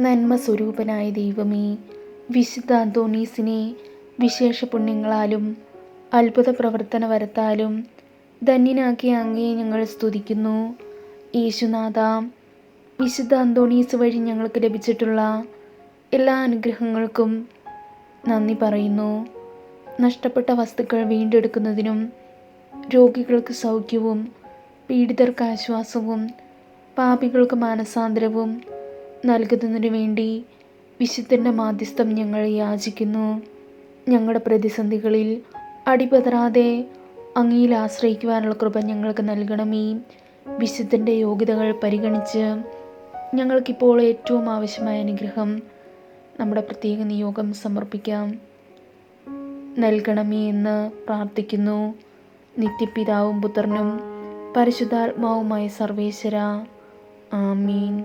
നന്മ സ്വരൂപനായ ദൈവമേ വിശുദ്ധ അന്തോണീസിനെ വിശേഷ പുണ്യങ്ങളാലും അത്ഭുത പ്രവർത്തന വരത്താലും ധന്യനാക്കി അങ്ങേ ഞങ്ങൾ സ്തുതിക്കുന്നു. യേശുനാഥ വിശുദ്ധ അന്തോണീസ് വഴി ഞങ്ങൾക്ക് ലഭിച്ചിട്ടുള്ള എല്ലാ അനുഗ്രഹങ്ങൾക്കും നന്ദി പറയുന്നു. നഷ്ടപ്പെട്ട വസ്തുക്കൾ വീണ്ടെടുക്കുന്നതിനും രോഗികൾക്ക് സൗഖ്യവും പീഡിതർക്ക് ആശ്വാസവും പാപികൾക്ക് മാനസാന്തരവും നൽകുന്നതിനു വേണ്ടി വിശുദ്ധന്റെ മാധ്യസ്ഥം ഞങ്ങൾ യാചിക്കുന്നു. ഞങ്ങളുടെ പ്രതിസന്ധികളിൽ അടിപതരാതെ അങ്ങയിൽ ആശ്രയിക്കുവാനുള്ള കൃപ ഞങ്ങൾക്ക് നൽകണമേ. വിശുദ്ധന്റെ യോഗ്യതകൾ പരിഗണിച്ച് ഞങ്ങൾക്കിപ്പോൾ ഏറ്റവും ആവശ്യമായ അനുഗ്രഹം നമ്മുടെ പ്രത്യേക നിയോഗം സമർപ്പിക്കാം. നൽകണമേ എന്ന് പ്രാർത്ഥിക്കുന്നു. നിത്യപിതാവും പുത്രനും പരിശുദ്ധാത്മാവുമായ സർവേശ്വര. ആമീൻ.